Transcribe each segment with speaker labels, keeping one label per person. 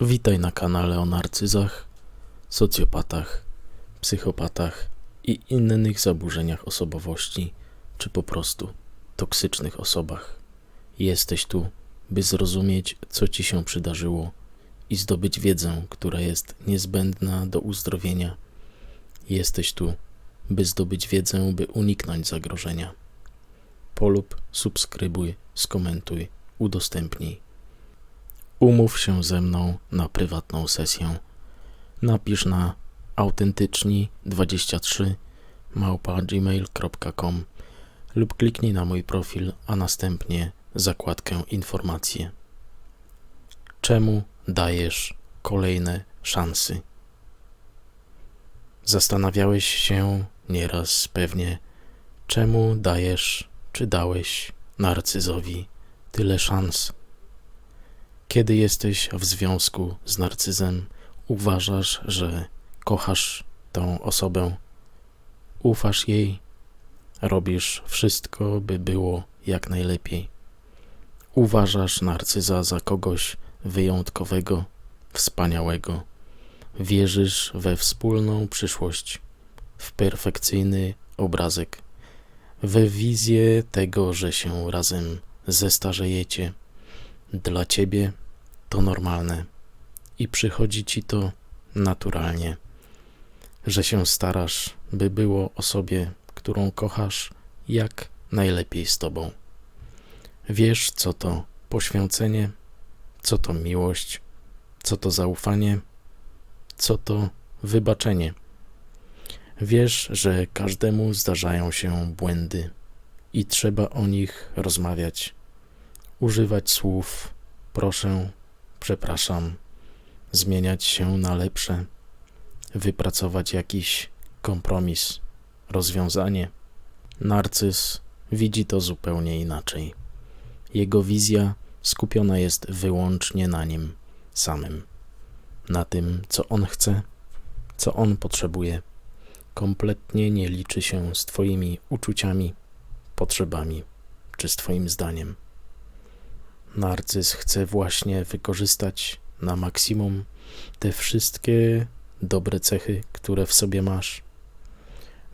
Speaker 1: Witaj na kanale o narcyzach, socjopatach, psychopatach i innych zaburzeniach osobowości, czy po prostu toksycznych osobach. Jesteś tu, by zrozumieć, co ci się przydarzyło i zdobyć wiedzę, która jest niezbędna do uzdrowienia. Jesteś tu, by zdobyć wiedzę, by uniknąć zagrożenia. Polub, subskrybuj, skomentuj, udostępnij. Umów się ze mną na prywatną sesję. Napisz na autentyczni23 małpa gmail.com lub kliknij na mój profil, a następnie zakładkę informacje. Czemu dajesz kolejne szanse? Zastanawiałeś się nieraz pewnie, czemu dajesz czy dałeś narcyzowi tyle szans? Kiedy jesteś w związku z narcyzem, uważasz, że kochasz tę osobę, ufasz jej, robisz wszystko, by było jak najlepiej. Uważasz narcyza za kogoś wyjątkowego, wspaniałego. Wierzysz we wspólną przyszłość, w perfekcyjny obrazek, we wizję tego, że się razem zestarzejecie. Dla ciebie to normalne i przychodzi ci to naturalnie, że się starasz, by było osobie, którą kochasz, jak najlepiej z tobą. Wiesz, co to poświęcenie, co to miłość, co to zaufanie, co to wybaczenie. Wiesz, że każdemu zdarzają się błędy i trzeba o nich rozmawiać, używać słów proszę, przepraszam, zmieniać się na lepsze, wypracować jakiś kompromis, rozwiązanie. Narcyz widzi to zupełnie inaczej. Jego wizja skupiona jest wyłącznie na nim samym, na tym, co on chce, co on potrzebuje. Kompletnie nie liczy się z Twoimi uczuciami, potrzebami czy z Twoim zdaniem. Narcyz chce właśnie wykorzystać na maksimum te wszystkie dobre cechy, które w sobie masz.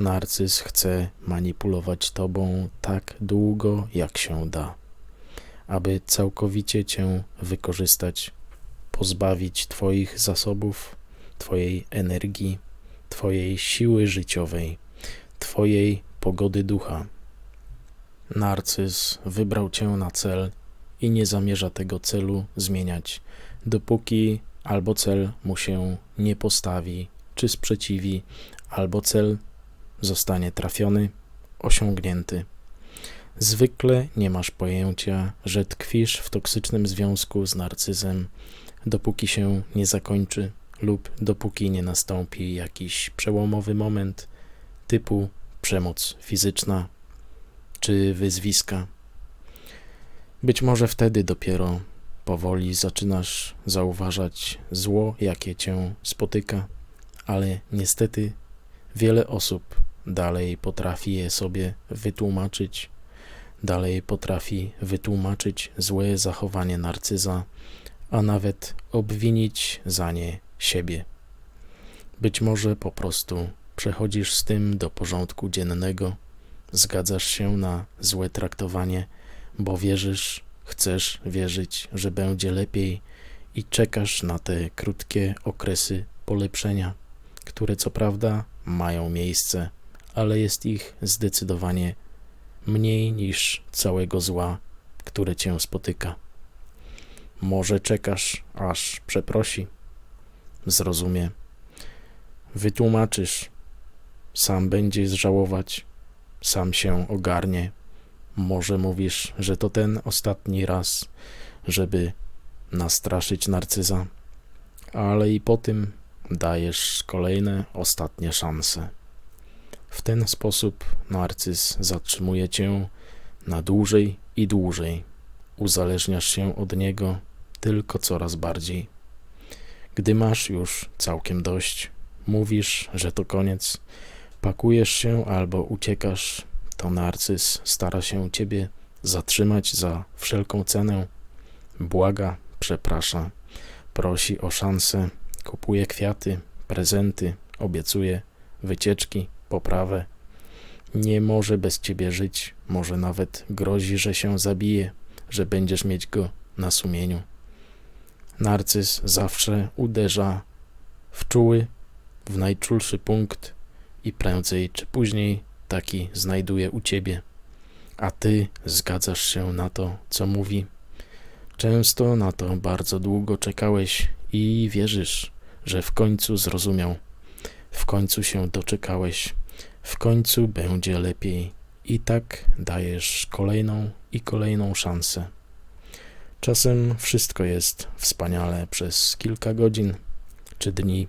Speaker 1: Narcyz chce manipulować tobą tak długo, jak się da, aby całkowicie cię wykorzystać, pozbawić twoich zasobów, twojej energii, twojej siły życiowej, twojej pogody ducha. Narcyz wybrał cię na cel i nie zamierza tego celu zmieniać, dopóki albo cel mu się nie postawi, czy sprzeciwi, albo cel zostanie trafiony, osiągnięty. Zwykle nie masz pojęcia, że tkwisz w toksycznym związku z narcyzem, dopóki się nie zakończy lub dopóki nie nastąpi jakiś przełomowy moment typu przemoc fizyczna czy wyzwiska. Być może wtedy dopiero powoli zaczynasz zauważać zło, jakie cię spotyka, ale niestety wiele osób dalej potrafi je sobie wytłumaczyć, dalej potrafi wytłumaczyć złe zachowanie narcyza, a nawet obwinić za nie siebie. Być może po prostu przechodzisz z tym do porządku dziennego, zgadzasz się na złe traktowanie bo wierzysz, chcesz wierzyć, że będzie lepiej i czekasz na te krótkie okresy polepszenia, które co prawda mają miejsce, ale jest ich zdecydowanie mniej niż całego zła, które cię spotyka. Może czekasz, aż przeprosi, zrozumie, wytłumaczysz, sam będzie żałować, sam się ogarnie może mówisz, że to ten ostatni raz, żeby nastraszyć narcyza, ale i po tym dajesz kolejne ostatnie szanse. W ten sposób narcyz zatrzymuje cię na dłużej i dłużej. Uzależniasz się od niego tylko coraz bardziej. Gdy masz już całkiem dość, mówisz, że to koniec, pakujesz się albo uciekasz to narcyz stara się ciebie zatrzymać za wszelką cenę. Błaga, przeprasza, prosi o szansę, kupuje kwiaty, prezenty, obiecuje wycieczki, poprawę. Nie może bez ciebie żyć, może nawet grozi, że się zabije, że będziesz mieć go na sumieniu. Narcyz zawsze uderza w czuły, w najczulszy punkt i prędzej czy później taki znajduje u ciebie, a ty zgadzasz się na to, co mówi. Często na to bardzo długo czekałeś i wierzysz, że w końcu zrozumiał. W końcu się doczekałeś, w końcu będzie lepiej, i tak dajesz kolejną i kolejną szansę. Czasem wszystko jest wspaniale przez kilka godzin czy dni,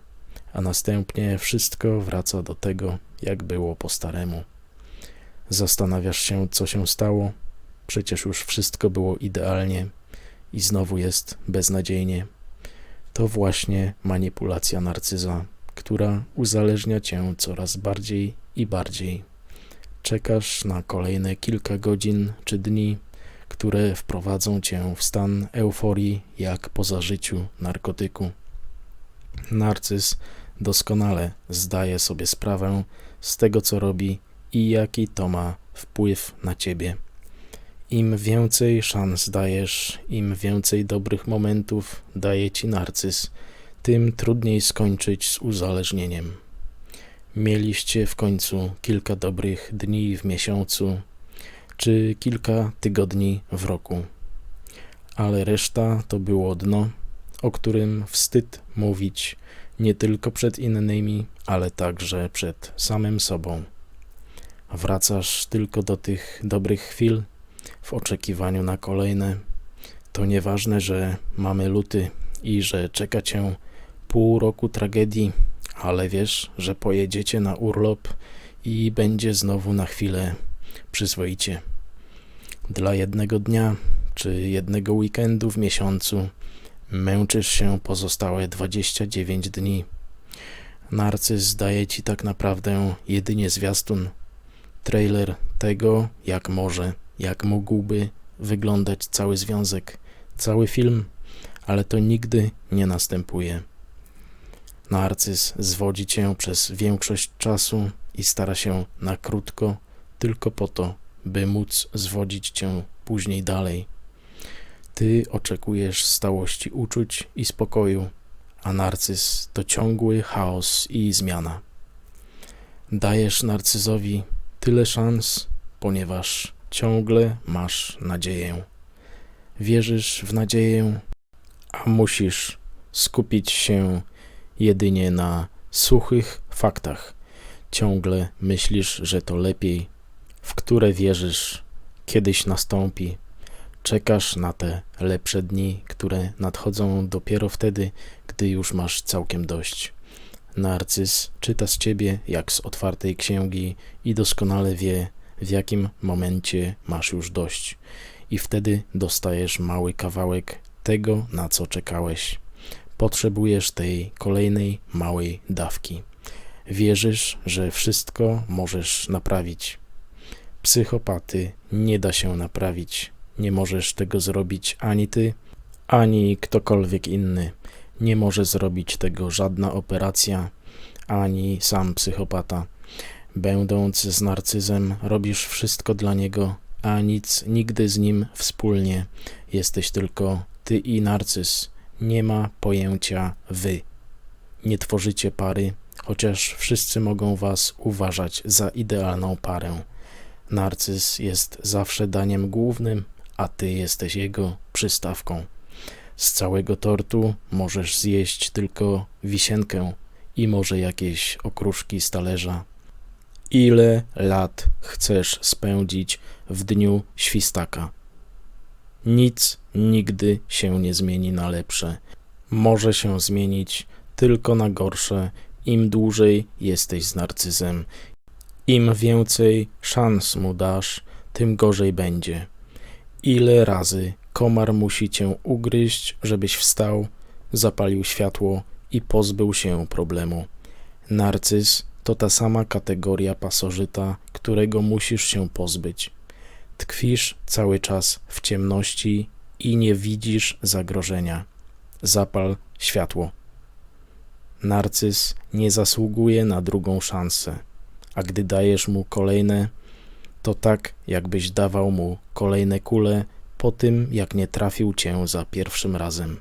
Speaker 1: a następnie wszystko wraca do tego, jak było po staremu. Zastanawiasz się, co się stało, przecież już wszystko było idealnie i znowu jest beznadziejnie. To właśnie manipulacja narcyza, która uzależnia cię coraz bardziej i bardziej. Czekasz na kolejne kilka godzin czy dni, które wprowadzą cię w stan euforii jak po zażyciu narkotyku. Narcyz doskonale zdaje sobie sprawę z tego, co robi i jaki to ma wpływ na ciebie. Im więcej szans dajesz, im więcej dobrych momentów daje ci narcyz, tym trudniej skończyć z uzależnieniem. Mieliście w końcu kilka dobrych dni w miesiącu, czy kilka tygodni w roku, ale reszta to było dno, o którym wstyd mówić nie tylko przed innymi, ale także przed samym sobą. Wracasz tylko do tych dobrych chwil w oczekiwaniu na kolejne. To nieważne, że mamy luty i że czeka cię pół roku tragedii, ale wiesz, że pojedziecie na urlop i będzie znowu na chwilę przyzwoicie. Dla jednego dnia czy jednego weekendu w miesiącu męczysz się pozostałe 29 dni. Narcyz daje ci tak naprawdę jedynie zwiastun, trailer tego, jak może, jak mógłby wyglądać cały związek, cały film, ale to nigdy nie następuje. Narcyz zwodzi cię przez większość czasu i stara się na krótko, tylko po to, by móc zwodzić cię później dalej. Ty oczekujesz stałości uczuć i spokoju, a narcyz to ciągły chaos i zmiana. Dajesz narcyzowi tyle szans, ponieważ ciągle masz nadzieję. Wierzysz w nadzieję, a musisz skupić się jedynie na suchych faktach. Ciągle myślisz, że to lepiej, w które wierzysz, kiedyś nastąpi. Czekasz na te lepsze dni, które nadchodzą dopiero wtedy, gdy już masz całkiem dość. Narcyz czyta z ciebie jak z otwartej księgi i doskonale wie, w jakim momencie masz już dość. I wtedy dostajesz mały kawałek tego, na co czekałeś. Potrzebujesz tej kolejnej małej dawki. Wierzysz, że wszystko możesz naprawić. Psychopaty nie da się naprawić. Nie możesz tego zrobić ani ty, ani ktokolwiek inny. Nie może zrobić tego żadna operacja, ani sam psychopata. Będąc z narcyzem, robisz wszystko dla niego, a nic nigdy z nim wspólnie. Jesteś tylko ty i narcyz nie ma pojęcia wy. Nie tworzycie pary, chociaż wszyscy mogą was uważać za idealną parę. Narcyz jest zawsze daniem głównym, a ty jesteś jego przystawką. Z całego tortu możesz zjeść tylko wisienkę i może jakieś okruszki z talerza. Ile lat chcesz spędzić w dniu świstaka? Nic nigdy się nie zmieni na lepsze. Może się zmienić tylko na gorsze, im dłużej jesteś z narcyzem. Im więcej szans mu dasz, tym gorzej będzie. Ile razy komar musi cię ugryźć, żebyś wstał, zapalił światło i pozbył się problemu. Narcyz to ta sama kategoria pasożyta, którego musisz się pozbyć. Tkwisz cały czas w ciemności i nie widzisz zagrożenia. zapal światło. Narcyz nie zasługuje na drugą szansę, a gdy dajesz mu kolejne, to tak, jakbyś dawał mu kolejne kule po tym, jak nie trafił cię za pierwszym razem.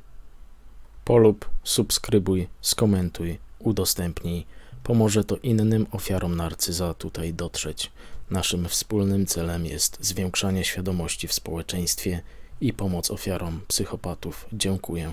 Speaker 1: Polub, subskrybuj, skomentuj, udostępnij. Pomoże to innym ofiarom narcyza tutaj dotrzeć. Naszym wspólnym celem jest zwiększanie świadomości w społeczeństwie i pomoc ofiarom psychopatów. Dziękuję.